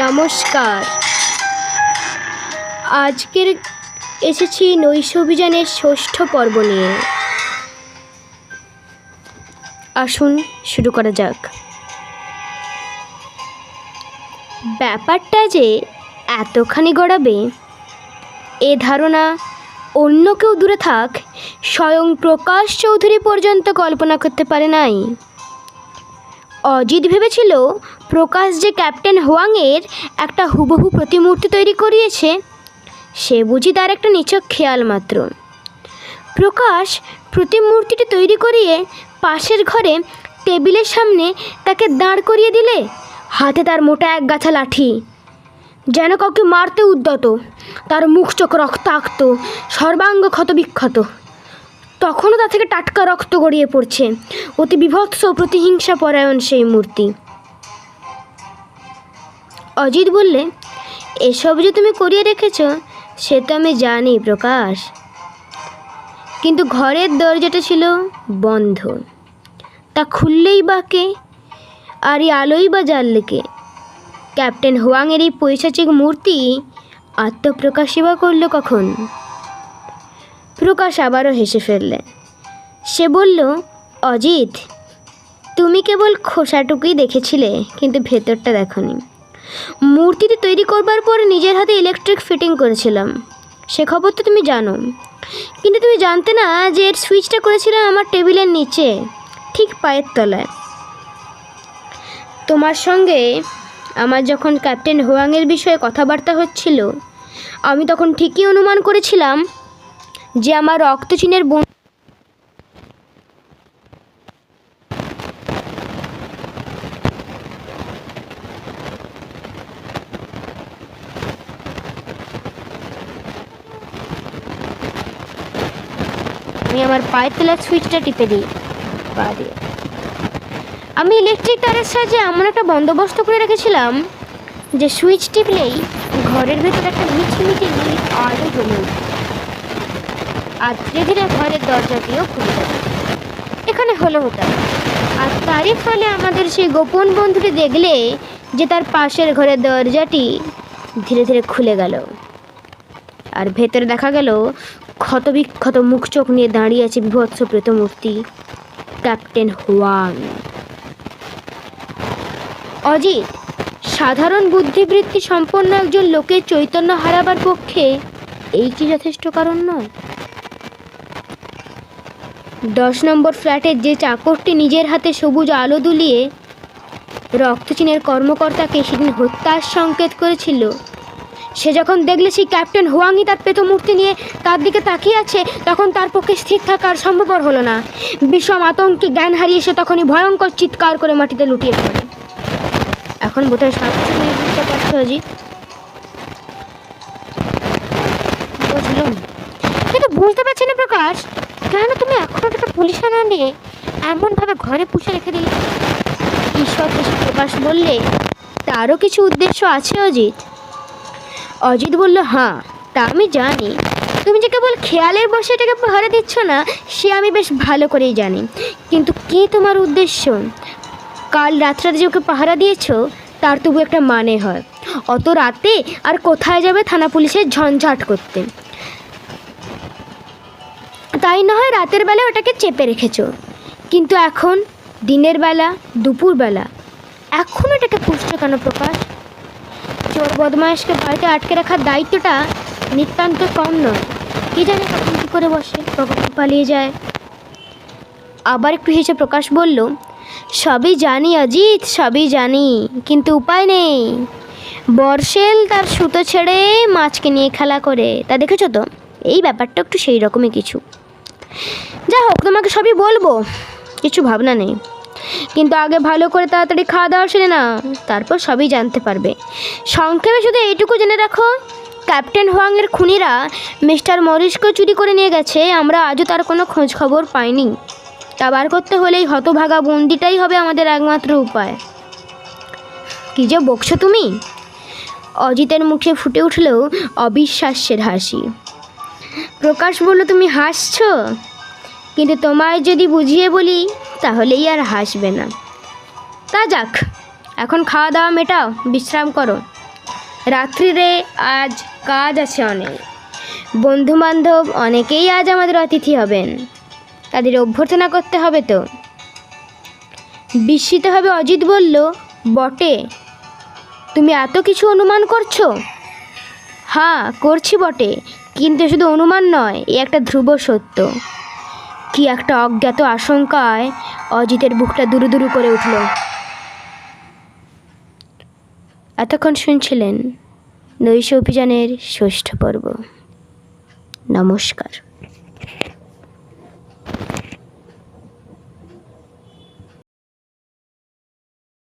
নমস্কার। আজকের এসেছি নৈশ অভিযানের ষষ্ঠ পর্ব নিয়ে। আসুন শুরু করা যাক। ব্যাপারটা যে এতখানি গড়াবে, এ ধারণা অন্য কেউ দূরে থাক, স্বয়ং প্রকাশ চৌধুরী পর্যন্ত কল্পনা করতে পারে নাই। অজিত ভেবেছিল প্রকাশ যে ক্যাপ্টেন হোয়াংয়ের একটা হুবহু প্রতিমূর্তি তৈরি করিয়েছে, সে বুঝি তার একটা নিছক খেয়াল মাত্র। প্রকাশ প্রতিমূর্তিটি তৈরি করিয়ে পাশের ঘরে টেবিলের সামনে তাকে দাঁড় করিয়ে দিলে, হাতে তার মোটা এক গাছা লাঠি। যেন কাউকে মারতে উদ্যত, তার মুখ চোখ রক্তাক্ত সর্বাঙ্গ ক্ষতবিক্ষত তখনও তা থেকে টাটকা রক্ত গড়িয়ে পড়ছে। অতি বিভৎস প্রতিহিংসা পরায়ণ সেই মূর্তি। অজিত বললে, এসব যে তুমি করিয়ে রেখেছ, সে তো আমি জানি প্রকাশ। কিন্তু ঘরের দরজাটা ছিল বন্ধ। তা খুললেই বা কে? আর এই আলোই বা জ্বাললে কে? ক্যাপ্টেন হোয়াংয়ের এই পৈশাচিক মূর্তি আত্মপ্রকাশই বা করল কখন? প্রকাশ আবারও হেসে ফেললে। সে বলল, অজিত, তুমি কেবল খোসাটুকুই দেখেছিলে, কিন্তু ভেতরটা দেখনি। মূর্তিটি তৈরি করবার পর নিজের হাতে ইলেকট্রিক ফিটিং করেছিলাম। সে খবর তো তুমি জানো। কিন্তু তুমি জানতে না যে এর সুইচটা করেছিলাম আমার টেবিলের নিচে, ঠিক পায়ের তলায়। তোমার সঙ্গে আমার যখন ক্যাপ্টেন হোয়াংয়ের বিষয়ে কথাবার্তা হচ্ছিল, আমি তখন ঠিকই অনুমান করেছিলাম যে আমার রক্তচিনের বোন আমি আমার পায়ের তলার সুইচটা টিপে দিই। পা দিয়ে। আমি ইলেকট্রিক তারের সাহায্যে এমন একটা বন্দোবস্ত করে রেখেছিলাম যে সুইচ টিপলেই ঘরের ভেতর একটা মিছিমিছি নীল আলো জমে আর ধীরে ধীরে ঘরের দরজাটিও খুলে যাবে এখানে হলো ওটা আর তারই ফলে আমাদের সেই গোপন বন্ধুটি দেখলে যে তার পাশের ঘরের দরজাটি ধীরে ধীরে খুলে গেল। আর ভেতরে দেখা গেল ক্ষতবিক্ষত মুখ চোখ নিয়ে দাঁড়িয়ে আছে বিভৎস প্রেতমূর্তি, ক্যাপ্টেন হুয়াং। অজিত, সাধারণ বুদ্ধিবৃত্তি সম্পন্ন একজন লোকের চৈতন্য হারাবার পক্ষে এই কি যথেষ্ট কারণ নয়? দশ নম্বর ফ্ল্যাটের যে চাকরটি নিজের হাতে সবুজ আলো দুলিয়ে রক্তচীনের কর্মকর্তাকে সেদিন হত্যার সংকেত করেছিল। সে যখন দেখলে সেই ক্যাপ্টেন হোয়াংই তার পেত মূর্তি নিয়ে তার দিকে তাকিয়ে আছে, তখন তার পক্ষে স্থির থাকার সম্ভবপর হলো না। বিষম আতঙ্কে জ্ঞান হারিয়ে সে তখনই ভয়ঙ্কর চিৎকার করে মাটিতে লুটিয়ে পড়ে। এখন বোধহয় সব বুঝতে পারছ, অজিত? বুঝলাম। কিন্তু বুঝতে পারছি না, প্রকাশ। কেন তুমি এখনও একটা পুলিশ আনা নিয়ে এমনভাবে ঘরে পুষে রেখে দিলে? ঈশ্বর হেসে প্রকাশ বললে তারও কিছু উদ্দেশ্য আছে অজিত? অজিত বলল হ্যাঁ তা আমি জানি। তুমি যে কেবল খেয়ালের বসে এটাকে পাহারা দিচ্ছ না, সে আমি বেশ ভালো করেই জানি। কিন্তু কি তোমার উদ্দেশ্য? কাল রাত্রে যে ওকে পাহারা দিয়েছ, তার তবু একটা মানে হয়। অত রাতে আর কোথায় যাবে থানা পুলিশের ঝঞ্ঝাট করতে? তাই না হয় রাতের বেলা ওটাকে চেপে রেখেছো। কিন্তু এখন দিনের বেলা দুপুরবেলা এখন এটাকে পুষছো কেন প্রকাশ? চোর বদমাইশকে বাড়িতে আটকে রাখার দায়িত্বটা নিতান্ত কম নয়। কি জানে কখন কী করে বসে কখন পালিয়ে যায়। আবার একটু হেসে প্রকাশ বলল, সবই জানি অজিত, সবই জানি, কিন্তু উপায় নেই। বর্ষেল তার সুতো ছেড়ে মাছকে নিয়ে খেলা করে। তা দেখেছ তো? এই ব্যাপারটা একটু সেই রকমই কিছু। যা হোক, তোমাকে সবই বলব। কিছু ভাবনা নেই। কিন্তু আগে ভালো করে তাড়াতাড়ি খাওয়া দাওয়া সেরে না তারপর সবই জানতে পারবে। সংক্ষেপে শুধু এইটুকু জেনে রাখো, ক্যাপ্টেন হোয়াংয়ের খুনিরা মিস্টার মরিসকে চুরি করে নিয়ে গেছে, আমরা আজও তার কোনো খোঁজ খবর পাইনি। তা বার করতে হলেই হতভাগা বন্দিটাই হবে আমাদের একমাত্র উপায়। কি যে বকছো তুমি? অজিতের মুখে ফুটে উঠলেও অবিশ্বাস্যের হাসি। প্রকাশ বলল, তুমি হাসছো? কিন্তু তোমায় যদি বুঝিয়ে বলি, তাহলেই আর হাসবে না। তা যাক, এখন খাওয়া দাওয়া মেটাও, বিশ্রাম করো। রাত্রিরে আজ কাজ আছে অনেক। বন্ধু বান্ধব অনেকেই আজ আমাদের অতিথি হবেন। তাদের অভ্যর্থনা করতে হবে তো। বিস্মিতভাবে অজিত বলল, বটে, তুমি এত কিছু অনুমান করছ? হ্যাঁ করছি বটে, কিন্তু শুধু অনুমান নয়, এ একটা ধ্রুব সত্য। কি একটা অজ্ঞাত আশঙ্কায় অজিতের বুকটা দুরু দুরু করে উঠল। এতক্ষণ শুনছিলেন নৈশ অভিযানের ষষ্ঠ পর্ব। নমস্কার।